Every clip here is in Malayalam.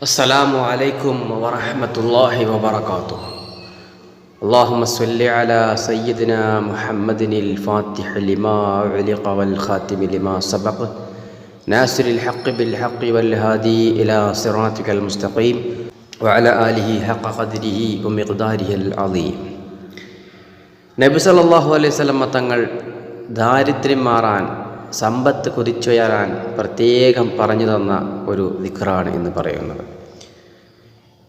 السلام عليكم ورحمة الله وبركاته اللهم صل على سيدنا محمد الفاتح لما علق والخاتم لما سبق ناصر الحق بالحق والهادي إلى صراطك المستقيم وعلى آله حق قدره ومقداره العظيم നബി സല്ലല്ലാഹു അലൈഹി വസല്ലമ തങ്ങൾ ദാരിദ്ര്യം മാറാൻ സമ്പത്ത് കുതിച്ചുയരാൻ പ്രത്യേകം പറഞ്ഞു തന്ന ഒരു ദിക്റാണ് എന്ന് പറയുന്നത്.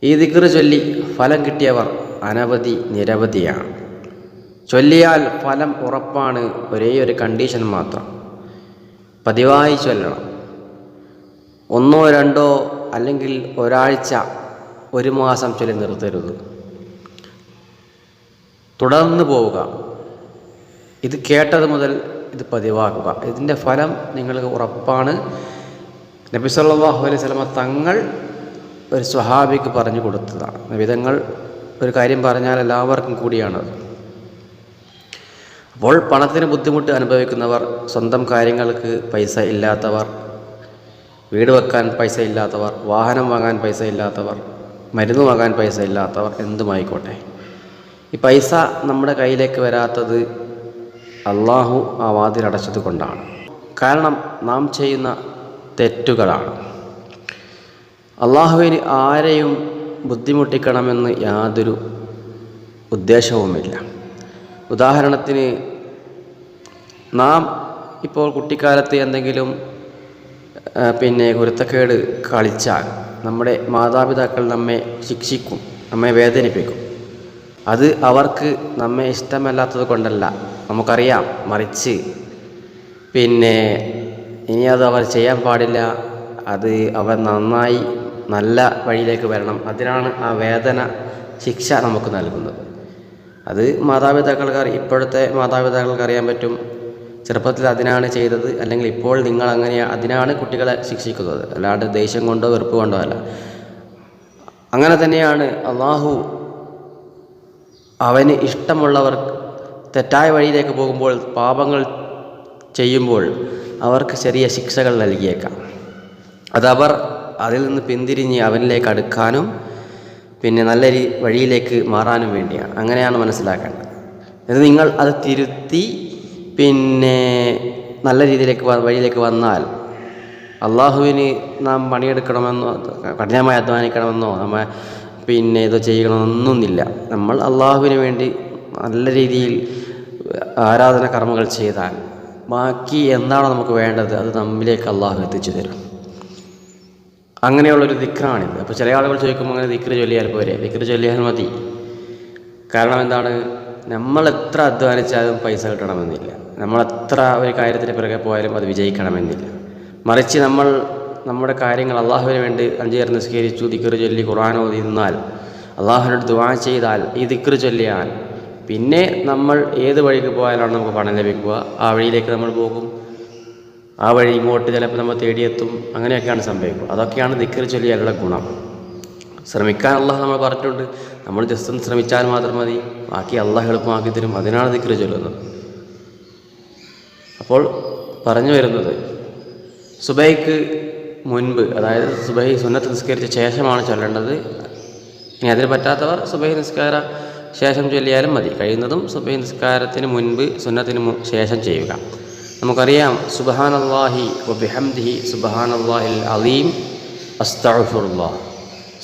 ഈ ദിക്റ് ചൊല്ലി ഫലം കിട്ടിയവർ അനവധി നിരവധിയാണ്. ചൊല്ലിയാൽ ഫലം ഉറപ്പാണ് ഒരേ ഒരു കണ്ടീഷൻ മാത്രം. പതിവായി ചൊല്ലണം. ഒന്നോ രണ്ടോ അല്ലെങ്കിൽ ഒരാഴ്ച ഒരു മാസം ചൊല്ലി നിർത്തരുത്. തുടർന്ന് പോവുക. ഇത് കേട്ടത് മുതൽ ഇത് പതിവാക്കുക. ഇതിന്റെ ഫലം നിങ്ങൾക്ക് ഉറപ്പാണ്. നബി സല്ലാഹു അലൈഹി വസല്ലമ തങ്ങൾ ഒരു സ്വഹാബിക്ക് പറഞ്ഞു കൊടുത്തതാണ്. നബിതങ്ങൾ ഒരു കാര്യം പറഞ്ഞാൽ എല്ലാവർക്കും കൂടിയാണ് അപ്പോൾ പണത്തിന് ബുദ്ധിമുട്ട് അനുഭവിക്കുന്നവർ സ്വന്തം കാര്യങ്ങൾക്ക് പൈസ ഇല്ലാത്തവർ വീട് വെക്കാൻ പൈസ ഇല്ലാത്തവർ വാഹനം വാങ്ങാൻ പൈസ ഇല്ലാത്തവർ മരുന്ന് വാങ്ങാൻ പൈസ ഇല്ലാത്തവർ എന്തുമായിക്കോട്ടെ? ഈ പൈസ നമ്മുടെ കയ്യിലേക്ക് വരാത്തത് അള്ളാഹു ആ വാതിലടച്ചത് കൊണ്ടാണ്. കാരണം നാം ചെയ്യുന്ന തെറ്റുകളാണ്. അള്ളാഹുവിന് ആരെയും ബുദ്ധിമുട്ടിക്കണമെന്ന് യാതൊരു ഉദ്ദേശവുമില്ല. ഉദാഹരണത്തിന് നാം ഇപ്പോൾ കുട്ടിക്കാലത്ത് എന്തെങ്കിലും പിന്നെ കുരുത്തക്കേട് കളിച്ചാൽ നമ്മുടെ മാതാപിതാക്കൾ നമ്മെ ശിക്ഷിക്കും നമ്മെ വേദനിപ്പിക്കും. അത് അവർക്ക് നമ്മെ ഇഷ്ടമല്ലാത്തത് കൊണ്ടല്ല. നമുക്കറിയാം മറിച്ച്. പിന്നെ ഇനി അത് അവർ ചെയ്യാൻ പാടില്ല. അത് അവർ നന്നായി നല്ല വഴിയിലേക്ക് വരണം. അതിനാണ് ആ വേദന ശിക്ഷ നമുക്ക് നൽകുന്നത്. അത് മാതാപിതാക്കൾക്ക് ഇപ്പോഴത്തെ മാതാപിതാക്കൾക്ക് അറിയാൻ പറ്റും. ചെറുപ്പത്തിൽ അതിനാണ് ചെയ്തത്. അല്ലെങ്കിൽ ഇപ്പോൾ നിങ്ങൾ അങ്ങനെ അതിനാണ് കുട്ടികളെ ശിക്ഷിക്കുന്നത്. അല്ലാണ്ട് ദേഷ്യം കൊണ്ടോ വെറുപ്പ് കൊണ്ടോ അല്ല. അങ്ങനെ തന്നെയാണ് അള്ളാഹു അവന് ഇഷ്ടമുള്ളവർ തെറ്റായ വഴിയിലേക്ക് പോകുമ്പോൾ പാപങ്ങൾ ചെയ്യുമ്പോൾ അവർക്ക് ചെറിയ ശിക്ഷകൾ നൽകിയേക്കാം. അതവർ അതിൽ നിന്ന് പിന്തിരിഞ്ഞ് അവനിലേക്ക് അടുക്കാനും പിന്നെ നല്ല വഴിയിലേക്ക് മാറാനും വേണ്ടിയാണ്. അങ്ങനെയാണ് മനസ്സിലാക്കേണ്ടത്. ഇത് നിങ്ങൾ അത് തിരുത്തി പിന്നെ നല്ല രീതിയിലേക്ക് വഴിയിലേക്ക് വന്നാൽ അള്ളാഹുവിന് നാം പണിയെടുക്കണമെന്നോ കഠിനമായി അധ്വാനിക്കണമെന്നോ നമ്മ പിന്നെ ഇത് ചെയ്യണമെന്നൊന്നുമില്ല. നമ്മൾ അള്ളാഹുവിന് വേണ്ടി നല്ല രീതിയിൽ ആരാധന കർമ്മങ്ങൾ ചെയ്താൽ ബാക്കി എന്താണോ നമുക്ക് വേണ്ടത് അത് നമ്മിലേക്ക് അള്ളാഹു എത്തിച്ചു തരും. അങ്ങനെയുള്ളൊരു ദിക്റാണിത്. അപ്പോൾ ചില ആളുകൾ ചോദിക്കുമ്പോൾ അങ്ങനെ ദിക്ര ചൊല്ലിയാൽ പോരെ? ദിക്ര ചൊല്ലിയാൽ മതി. കാരണം എന്താണ്? നമ്മൾ എത്ര അധ്വാനിച്ചാലും പൈസ കിട്ടണമെന്നില്ല. നമ്മൾ എത്ര ഒരു കാര്യത്തിന് പിറകെ പോയാലും അത് വിജയിക്കണമെന്നില്ല. മറിച്ച് നമ്മൾ നമ്മുടെ കാര്യങ്ങൾ അള്ളാഹുവിന് വേണ്ടി അഞ്ചേർ നിസ്കരിച്ചു ദിക്കറ് ചൊല്ലി ഖുർആൻ ഓതി നിന്നാൽ അള്ളാഹുവിനോട് ദുവാ ചെയ്താൽ ഈ ദിക്കറ് ചൊല്ലിയാൽ പിന്നെ നമ്മൾ ഏത് വഴിക്ക് പോയാലാണ് നമുക്ക് പണം ലഭിക്കുക? ആ വഴിയിലേക്ക് നമ്മൾ പോകും. ആ വഴി ഇങ്ങോട്ട് ചിലപ്പോൾ നമ്മൾ തേടിയെത്തും. അങ്ങനെയൊക്കെയാണ് സംഭവിക്കുക. അതൊക്കെയാണ് ദിക്കറ് ചൊല്ലിയാലുള്ള ഗുണം. ശ്രമിക്കാൻ അള്ളാഹ് നമ്മൾ പറഞ്ഞിട്ടുണ്ട്. നമ്മൾ ജസ്റ്റ് ഒന്ന് ശ്രമിച്ചാൽ മാത്രം മതി. ബാക്കി അള്ളാഹ് എളുപ്പമാക്കി തരും. അതിനാണ് ദിക്കറ് ചൊല്ലുന്നത്. അപ്പോൾ പറഞ്ഞു വരുന്നത് സുബൈക്ക് മുൻപ് അതായത് സുബൈ സുന്നത്ത് നിസ്കരിച്ച ശേഷമാണ് ചൊല്ലേണ്ടത്. ഇനി അതിന് പറ്റാത്തവർ സുബൈ നിസ്കാര ശേഷം ചൊല്ലിയാലും മതി. കഴിയുന്നതും സുബൈ നിസ്കാരത്തിന് മുൻപ് സുന്നത്തിന് ശേഷം ചെയ്യുക. നമുക്കറിയാം സുബഹാൻ അള്ളാഹി വബിഹംദിഹി സുബഹാൻ അള്ളാഹിൽ അലീം അസ്തഫുറുല്ലാഹ്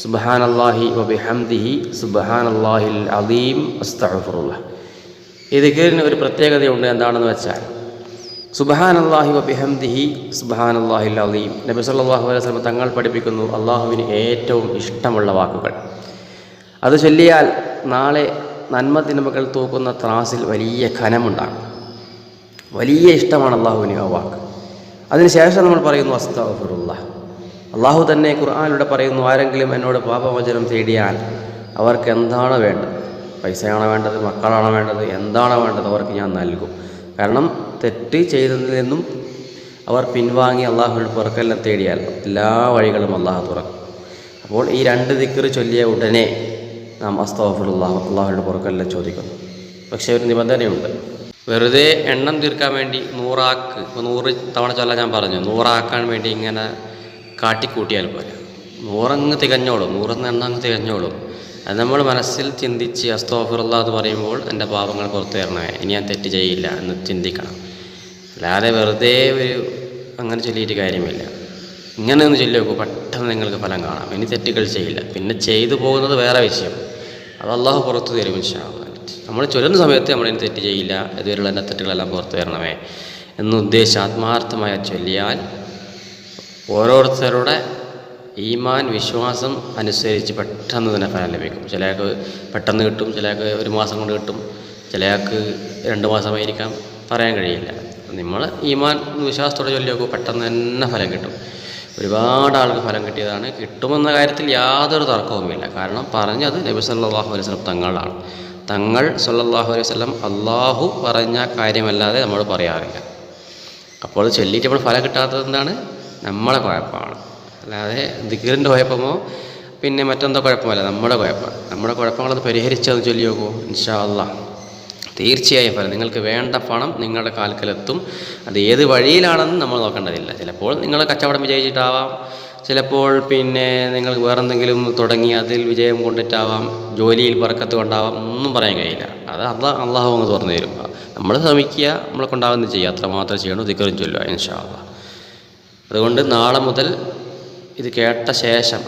സുബഹാൻ അള്ളാഹി വബിഹംദിഹി സുബഹാൻ അള്ളാഹിൽ അലീം അസ്തഫുറുല്ല ഈ ഒരു പ്രത്യേകതയുണ്ട് എന്താണെന്ന് വെച്ചാൽ സുബഹാൻ അള്ളാഹി വബിഹംദിഹി സുബഹാൻ അള്ളാഹി അലീം. നബി സല്ലല്ലാഹു അലൈഹി വസല്ലം തങ്ങൾ പഠിപ്പിക്കുന്നു അള്ളാഹുവിന് ഏറ്റവും ഇഷ്ടമുള്ള വാക്കുകൾ. അത് ചൊല്ലിയാൽ നാളെ നന്മ തിന്മകൾ തൂക്കുന്ന ത്രാസിൽ വലിയ ഖനമുണ്ടാകും വലിയ ഇഷ്ടമാണ് അള്ളാഹുവിന് ആ വാക്ക്. അതിനുശേഷം നമ്മൾ പറയുന്നു അസ്താഫുറുള്ള അള്ളാഹു തന്നെ ഖുർആാനിലൂടെ പറയുന്നു ആരെങ്കിലും എന്നോട് പാപമോചനം തേടിയാൽ അവർക്ക് എന്താണ് വേണ്ടത്? പൈസയാണോ വേണ്ടത്? മക്കളാണോ വേണ്ടത്? എന്താണോ വേണ്ടത്? അവർക്ക് ഞാൻ നൽകും. കാരണം തെറ്റ് ചെയ്തതിൽ നിന്നും അവർ പിൻവാങ്ങി അള്ളാഹുവിന്റെ പുറക്കെല്ലാം തേടിയാൽ എല്ലാ വഴികളും അള്ളാഹു തുറക്കും. അപ്പോൾ ഈ രണ്ട് ദിക്കറ് ചൊല്ലിയ ഉടനെ നാം അസ്തഫുല്ലാഹു അള്ളാഹുവിന്റെ പുറക്കെല്ലാം ചോദിക്കുന്നു. പക്ഷേ ഒരു നിബന്ധനയുണ്ട്. വെറുതെ എണ്ണം തീർക്കാൻ വേണ്ടി നൂറാക്ക് ഇപ്പോൾ നൂറ് തവണ ചൊല്ല ഞാൻ പറഞ്ഞു നൂറാക്കാൻ വേണ്ടി ഇങ്ങനെ കാട്ടിക്കൂട്ടിയാൽ പോലെ നൂറങ്ങ് തികഞ്ഞോളും നൂറെന്ന് എണ്ണം അങ്ങ് തികഞ്ഞോളും. അത് നമ്മൾ മനസ്സിൽ ചിന്തിച്ച് അസ്തോഫുറുള്ള എന്ന് പറയുമ്പോൾ എന്റെ പാപങ്ങൾ പുറത്തു തരണമേ ഇനി ഞാൻ തെറ്റ് ചെയ്യില്ല എന്ന് ചിന്തിക്കണം. അല്ലാതെ വെറുതെ ഒരു അങ്ങനെ ചൊല്ലിയിട്ട് കാര്യമില്ല. ഇങ്ങനെ ഒന്ന് ചൊല്ലി നോക്കൂ പെട്ടെന്ന് നിങ്ങൾക്ക് ഫലം കാണാം. ഇനി തെറ്റുകൾ ചെയ്യില്ല. പിന്നെ ചെയ്തു പോകുന്നത് വേറെ വിഷയം. അത് അള്ളാഹു പുറത്തു തരും ഇൻഷാല്ലാ നമ്മൾ ചൊല്ലുന്ന സമയത്ത് ഇനി തെറ്റ് ചെയ്യില്ല ഇതുവരെയുള്ള എന്റെ തെറ്റുകളെല്ലാം പുറത്തു വരണമേ എന്ന് ഉദ്ദേശിച്ച് ആത്മാർത്ഥമായി ചൊല്ലിയാൽ ഓരോരുത്തരുടെ ഈമാൻ വിശ്വാസം അനുസരിച്ച് പെട്ടെന്ന് തന്നെ ഫലം ലഭിക്കും. ചിലയാൾക്ക് പെട്ടെന്ന് കിട്ടും ചിലയാൾക്ക് ഒരു മാസം കൊണ്ട് കിട്ടും ചിലയാൾക്ക് രണ്ട് മാസമായിരിക്കാം പറയാൻ കഴിയില്ല. നമ്മൾ ഈമാൻ വിശ്വാസത്തോടെ ചൊല്ലി നോക്കൂ പെട്ടെന്ന് തന്നെ ഫലം കിട്ടും. ഒരുപാട് ആൾക്ക് ഫലം കിട്ടിയതാണ്. കിട്ടുമെന്ന കാര്യത്തിൽ യാതൊരു തർക്കവുമില്ല. കാരണം പറഞ്ഞത് നബി സല്ലാഹു അലൈഹി വസല്ലം തങ്ങളാണ്. തങ്ങൾ സല്ലാഹു അലൈഹി വസല്ലം അള്ളാഹു പറഞ്ഞ കാര്യമല്ലാതെ നമ്മൾ പറയാറില്ല. അപ്പോൾ ചൊല്ലിയിട്ട് നമ്മൾ ഫലം കിട്ടാത്തത് എന്താണ്? നമ്മളെ കുഴപ്പമാണ്. അല്ലാതെ ദിഗ്രന്റെ കുഴപ്പമോ പിന്നെ മറ്റെന്തോ കുഴപ്പമല്ല നമ്മുടെ കുഴപ്പം നമ്മുടെ കുഴപ്പങ്ങളത് പരിഹരിച്ചത് ചൊല്ലി ഇൻഷാ അല്ലാ തീർച്ചയായും ഫലം. നിങ്ങൾക്ക് വേണ്ട പണം നിങ്ങളുടെ കാൽക്കലെത്തും. അത് ഏത് വഴിയിലാണെന്ന് നമ്മൾ നോക്കേണ്ടതില്ല. ചിലപ്പോൾ നിങ്ങൾ കച്ചവടം വിജയിച്ചിട്ടാവാം. ചിലപ്പോൾ പിന്നെ നിങ്ങൾ വേറെന്തെങ്കിലും തുടങ്ങി അതിൽ വിജയം കൊണ്ടിട്ടാവാം. ജോലിയിൽ പറക്കത്ത് കൊണ്ടാവാം. ഒന്നും പറയാൻ കഴിയില്ല. അത് അത് അള്ളാഹു അങ്ങ് തുറന്നു തരും. നമ്മൾ ശ്രമിക്കുക. നമ്മളെ കൊണ്ടാവുന്ന ചെയ്യുക. അത്ര മാത്രം ചെയ്യണു? ദിക്കറും ചൊല്ലുക ഇൻഷാള്ള അതുകൊണ്ട് നാളെ മുതൽ ഇത് കേട്ട ശേഷം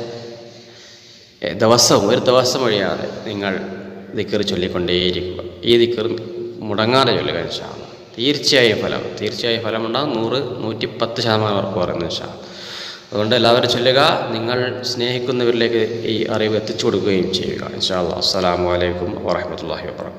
ദിവസവും ഒരു ദിവസം ഒഴിയാതെ നിങ്ങൾ ദിക്കർ ചൊല്ലിക്കൊണ്ടേയിരിക്കുക ഈ ദിക്കർ മുടങ്ങാതെ ചൊല്ലുക ഇൻഷാ അള്ളാ. തീർച്ചയായും ഫലം തീർച്ചയായും ഫലമുണ്ടാകും നൂറ് നൂറ്റി പത്ത് ശതമാനം ഉറപ്പ് പറയുന്നു അള്ളാ. അതുകൊണ്ട് എല്ലാവരും ചൊല്ലുക നിങ്ങൾ സ്നേഹിക്കുന്നവരിലേക്ക് ഈ അറിവ് എത്തിച്ചു കൊടുക്കുകയും ചെയ്യുക ഇൻഷാ അസ്സലാമു അലൈക്കും വറഹ്മത്തുള്ളാഹി വബറകാതുഹു